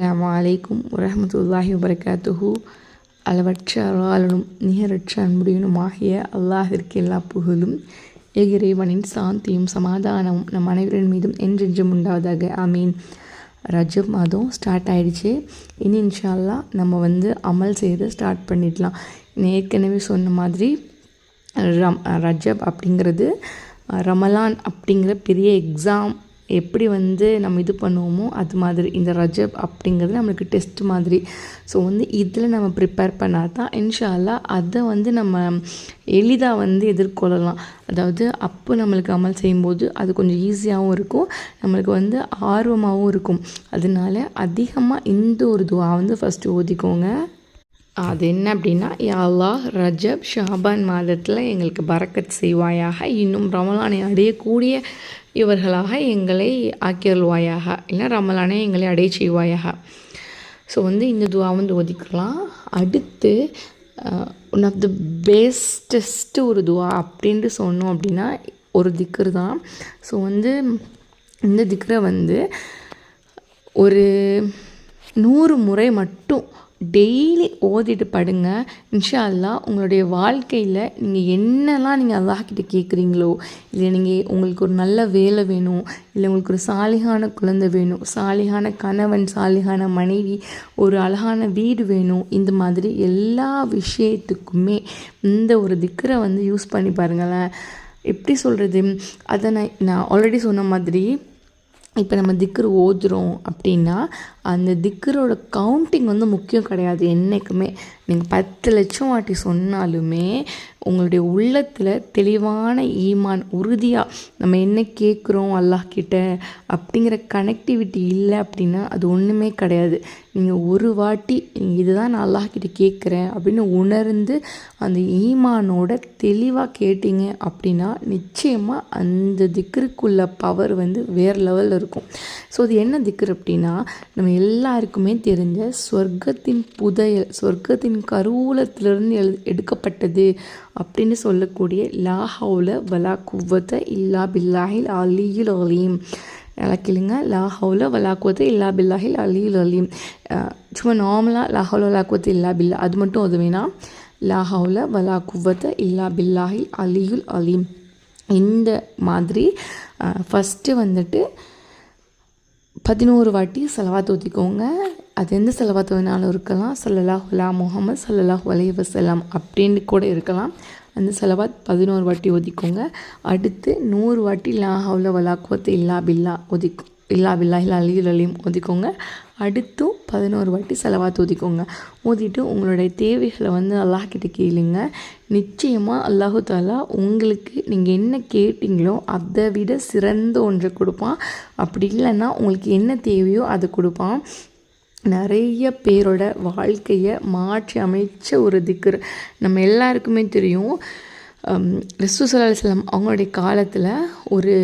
அலாம் வலைக்கும் வரமத்துல்லாஹி வபரகாத்துஹு அளவற்ற அருளாளனும் நிகரற்ற அன்புடையனும் ஆகிய அல்லாஹிற்கு எல்லா புகழும் இறைவனின் சாந்தியும் சமாதானமும் நம் அனைவரின் மீதும் என்றென்றும் உண்டாவதாக ஆமீன் ரஜப் மாதம் ஸ்டார்ட் ஆகிடுச்சு இனி இன்ஷால்லா நம்ம வந்து அமல் செய்து ஸ்டார்ட் பண்ணிடலாம். ஏற்கனவே சொன்ன மாதிரி ரம் ரஜப் அப்படிங்கிறது ரமலான் அப்படிங்கிற பெரிய எக்ஸாம் எப்படி வந்து நம்ம இது பண்ணுவோமோ அது மாதிரி இந்த ரஜப் அப்படிங்கிறது நம்மளுக்கு டெஸ்ட் மாதிரி. ஸோ வந்து இதில் நம்ம ப்ரிப்பேர் பண்ணால் தான் இன்ஷால்லா அதை வந்து நம்ம எளிதாக வந்து எதிர்கொள்ளலாம். அதாவது அப்போ நம்மளுக்கு அமல் செய்யும்போது அது கொஞ்சம் ஈஸியாகவும் இருக்கும். நம்மளுக்கு வந்து ஆர்வமாகவும் இருக்கும். அதனால அதிகமாக இந்த ஒரு துவா வந்து ஃபஸ்ட்டு ஓதிக்கோங்க. அது என்ன அப்படின்னா யாலா ரஜப் ஷாபான் மாதத்தில் எங்களுக்கு பறக்கத் செய்வாயாக இன்னும் ரமலானை அடையக்கூடிய இவர்களாக எங்களை ஆக்கியருள்வாயாக இல்லை ரமலானை எங்களை அடைய செய்வாயாக. ஸோ வந்து இந்த துவா வந்து ஒதுக்கலாம். அடுத்து ஒன் ஆஃப் த பெஸ்டஸ்ட்டு ஒரு துவா அப்படின்ட்டு சொன்னோம் அப்படின்னா ஒரு திக்கர் தான். ஸோ வந்து இந்த திக்ரை வந்து ஒரு நூறு முறை மட்டும் டெய்லி ஓதிட்டு படுங்க. இன்ஷா அல்லா உங்களுடைய வாழ்க்கையில் நீங்கள் என்னெல்லாம் நீங்கள் அல்லாஹ்கிட்ட கேட்குறீங்களோ இல்லை நீங்கள் உங்களுக்கு ஒரு நல்ல வேலை வேணும் இல்லை உங்களுக்கு ஒரு சாலிகான குழந்தை வேணும் சாலிகான கணவன் சாலிகான மனைவி ஒரு அழகான வீடு வேணும் இந்த மாதிரி எல்லா விஷயத்துக்குமே இந்த ஒரு திக்கரை வந்து யூஸ் பண்ணி பாருங்களேன். எப்படி சொல்கிறது அதை நான் நான் ஆல்ரெடி சொன்ன மாதிரி இப்போ நம்ம திக்ரு ஓதுறோம் அப்படின்னா அந்த திக்கரோட கவுண்டிங் வந்து முக்கியம் கிடையாது என்றைக்குமே நீங்கள் பத்து லட்சம் வாட்டி சொன்னாலுமே உங்களுடைய உள்ளத்தில் தெளிவான ஈமான் உறுதியாக நம்ம என்ன கேட்குறோம் அல்லாஹ்கிட்ட அப்படிங்கிற கனெக்டிவிட்டி இல்லை அப்படின்னா அது ஒன்றுமே கிடையாது. நீங்கள் ஒரு வாட்டி நீங்கள் இதுதான் நான் அல்லாஹ்கிட்ட கேட்குறேன் அப்படின்னு உணர்ந்து அந்த ஈமானோட தெளிவாக கேட்டீங்க அப்படின்னா நிச்சயமாக அந்த திக்கருக்குள்ள பவர் வந்து வேறு லெவலில் இருக்கும். ஸோ அது என்ன திக்கர் அப்படின்னா நம்ம எல்லாருக்குமே தெரிஞ்ச சொர்க்கத்தின் புதையல் சொர்க்கத்தின் கருவூலத்திலிருந்து எழு எடுக்கப்பட்டது அப்படின்னு சொல்லக்கூடிய லா ஹவுல வலா குவத்தை இல்லா பில்லாஹில் அலியுல் அலீம். நல்லா கேளுங்க. லா ஹவுல வலா குவத்த இல்லா பில்லாஹில் அலியுல் அலீம். சும்மா நார்மலாக லா ஹவுல வலா குவத்த இல்லா பில்லா அது மட்டும் உதவினா லா ஹவுல வலா குவத்த இல்லா பில்லாஹில் அலியுல் அலீம். இந்த மாதிரி ஃபஸ்ட்டு வந்துட்டு பதினோரு வாட்டி செலவாத்து ஊற்றிக்கோங்க அது எந்த செலவாத்து வேணாலும் இருக்கலாம். சல்லல்லாஹ் உலா முகமது சல்லல்லாஹ் வலைய வசலாம் அப்படின்னு கூட இருக்கலாம். அந்த செலவாத் பதினோரு வாட்டி ஒதிக்கோங்க. அடுத்து நூறு வாட்டி லா ஹவுல வலாக்குவத்து இல்லா பில்லா ஒதிக்கும். இல்லா பில்லா இல்லா அலி அலியும் அடுத்தும் பதினோரு வாட்டி செலவாக ஊதிக்கோங்க ஊதிட்டு உங்களுடைய தேவைகளை வந்து அல்லாஹ்கிட்ட கேளுங்க. நிச்சயமாக அல்லாஹு தாலா உங்களுக்கு நீங்கள் என்ன கேட்டிங்களோ அதை விட சிறந்த ஒன்றை கொடுப்பான். அப்படி இல்லைன்னா உங்களுக்கு என்ன தேவையோ அதை கொடுப்பான். நிறைய பேரோட வாழ்க்கையை மாற்றி அமைச்ச ஒரு திக்கர் நம்ம எல்லாருக்குமே தெரியும். ரிசுசலாசலம் அவங்களுடைய காலத்தில் ஒரு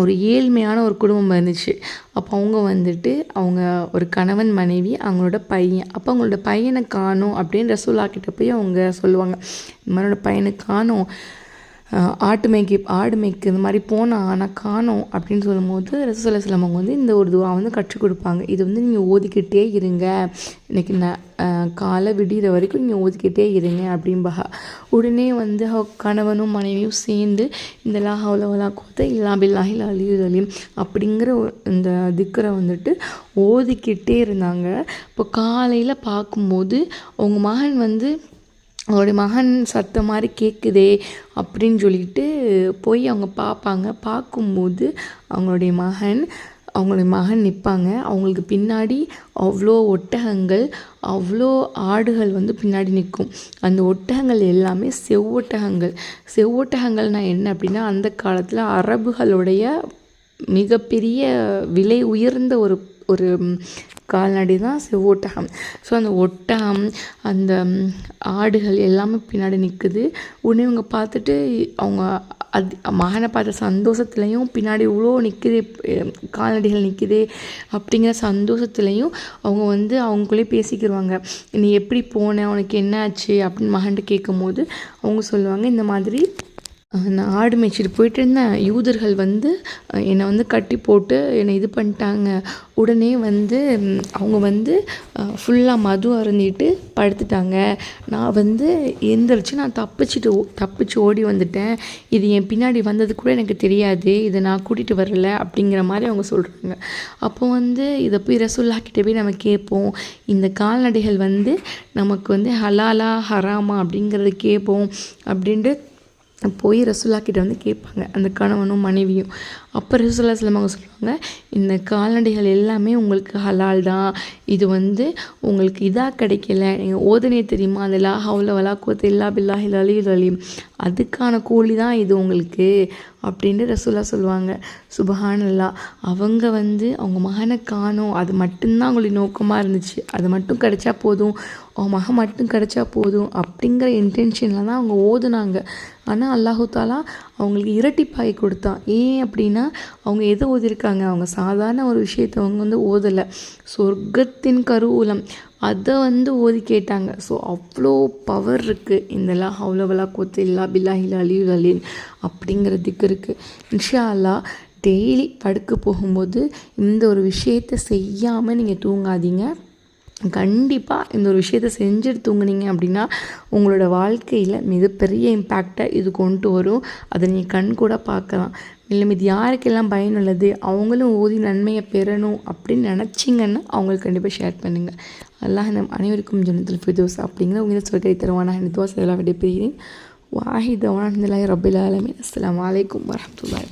ஒரு ஏழ்மையான ஒரு குடும்பம் இருந்துச்சு அப்போ அவங்க வந்துட்டு அவங்க ஒரு கணவன் மனைவி அவங்களோட பையன். அப்போ அவங்களோட பையனை காணும் அப்படின்னு ரசூலா கிட்ட போய் அவங்க சொல்லுவாங்க இந்த மாதிரியோட பையனை காணும். ஆட்டு மேய்க்கு ஆடு மேய்க்கு இந்த மாதிரி போனால் ஆனால் காணும் அப்படின்னு சொல்லும்போது ரசசல சிலம் வந்து இந்த ஒரு துவா வந்து கற்றுக் கொடுப்பாங்க. இது வந்து நீங்கள் ஓதிக்கிட்டே இருங்க. இன்றைக்கி ந காலை விடிகிற வரைக்கும் நீங்கள் ஓதிக்கிட்டே இருங்க அப்படின்பா உடனே வந்து கணவனும் மனைவியும் சேர்ந்து இந்த லாஹாவில் கோத்த இல்லா பில்லாஹி அலி அலிம் அப்படிங்கிற இந்த திக்கரை வந்துட்டு ஓதிக்கிட்டே இருந்தாங்க. இப்போ காலையில் பார்க்கும்போது அவங்க மகன் வந்து அவங்களுடைய மகன் சத்தம் மாதிரி கேட்குதே அப்படின்னு சொல்லிட்டு போய் அவங்க பார்ப்பாங்க. பார்க்கும்போது அவங்களுடைய மகன் அவங்களுடைய மகன் நிற்பாங்க. அவங்களுக்கு பின்னாடி அவ்வளோ ஒட்டகங்கள் அவ்வளோ ஆடுகள் வந்து பின்னாடி நிற்கும். அந்த ஒட்டகங்கள் எல்லாமே செவ்வொட்டகங்கள். செவ்வொட்டகங்கள்னால் என்ன அப்படின்னா அந்த காலத்தில் அரபுகளுடைய மிகப்பெரிய விலை உயர்ந்த ஒரு ஒரு கால்நடை தான் ஒட்டகம். ஸோ அந்த ஒட்டகம் அந்த ஆடுகள் எல்லாமே பின்னாடி நிற்குது உடனே இவங்க பார்த்துட்டு அவங்க அது மகனை பார்த்த சந்தோஷத்துலேயும் பின்னாடி இவ்வளோ நிற்குது கால்நடைகள் நிற்குது அப்படிங்கிற சந்தோஷத்துலேயும் அவங்க வந்து அவங்களே பேசிக்கிடுவாங்க நீ எப்படி போன? உனக்கு என்ன ஆச்சு அப்படின்னு மகன்ட்டு கேட்கும் போது அவங்க சொல்லுவாங்க இந்த மாதிரி நான் ஆடு மேய்ச்சிட்டு போயிட்டு இருந்தேன் யூதர்கள் வந்து என்னை வந்து கட்டி போட்டு என்னை இது பண்ணிட்டாங்க. உடனே வந்து அவங்க வந்து ஃபுல்லாக மது அருந்திட்டு படுத்துட்டாங்க. நான் வந்து எந்திரிச்சு நான் தப்பிச்சிட்டு ஓ- தப்பிச்சு ஓடி வந்துட்டேன். இது என் பின்னாடி வந்தது கூட எனக்கு தெரியாது. இதை நான் கூட்டிகிட்டு வரல அப்படிங்கிற மாதிரி அவங்க சொல்கிறாங்க அப்போ வந்து இதை போய் ரசுல்லாக்கிட்ட போய் நம்ம கேட்போம். இந்த கால்நடைகள் வந்து நமக்கு வந்து ஹலாலா ஹராமா அப்படிங்கிறத கேட்போம் அப்படின்ட்டு போய் ரசுல்லா கிட்ட வந்து கேட்பாங்க. அந்த கணவனும் மனைவியும். அப்போ ரசுல்லா சிலம் சொல்லுவாங்க. இந்த கால்நடைகள் எல்லாமே உங்களுக்கு ஹலால் தான். இது வந்து உங்களுக்கு இதாக கிடைக்கல. நீங்கள் ஓதனே தெரியுமா? அந்த லா ஹவுல வலா கோத்து இல்லா பில்லா ஹிலாலி அலீம். அதுக்கான கூலி தான் இது உங்களுக்கு அப்படின்னு ரசூலா சொல்லுவாங்க. சுபஹானல்லா அவங்க வந்து அவங்க மகனை காணோம். அது மட்டும்தான் அவங்களுடைய நோக்கமாக இருந்துச்சு. அது மட்டும் கிடைச்சா போதும். அவங்க மகன் மட்டும் கிடைச்சா போதும் அப்படிங்கிற இன்டென்ஷனில் தான் அவங்க ஓதுனாங்க. ஆனால் அல்லாஹு தாலா அவங்களுக்கு இரட்டிப்பாகி கொடுத்தான். ஏன் அப்படின்னா அவங்க எதை ஓதிருக்காங்க அவங்க சாதாரண ஒரு விஷயத்தை அவங்க வந்து ஓதலை. சொர்க்கத்தின் கருவூலம். அதை வந்து ஓதி கேட்டாங்க. ஸோ அவ்வளோ பவர் இருக்குது இந்த லா ஹவுலவலா கோத்து இல்லா பில்லாஹில் அலியுல் அலின் அப்படிங்கிறதுக்கு இருக்குது இன்ஷா அல்லாஹ் டெய்லி படுக்க போகும்போது இந்த ஒரு விஷயத்தை செய்யாமல் நீங்கள் தூங்காதீங்க. கண்டிப்பாக இந்த ஒரு விஷயத்தை செஞ்சுட்டு தூங்குனீங்க அப்படின்னா உங்களோட வாழ்க்கையில் மிகப்பெரிய இம்பேக்டை இது கொண்டு வரும். அதை நீங்கள் கண் கூட பார்க்கலாம். மேலும் இது யாருக்கெல்லாம் பயனுள்ளது அவங்களும் ஓதி நன்மையை பெறணும் அப்படின்னு நினச்சிங்கன்னா அவங்களுக்கு கண்டிப்பாக ஷேர் பண்ணுங்கள் அல்லாஹ் நம் அனைவருக்கும் ஜனத்தில் ஃபிதோஸ் அப்படிங்கிற உங்களை சொல்கை தருவானா எனக்கு தோசை எல்லாம் விடைபெறுகிறேன். வாஹித் அவன் ரபில் ஆலமின். அஸ்லாம் வலைக்கம் வரமத்துல்லாஹி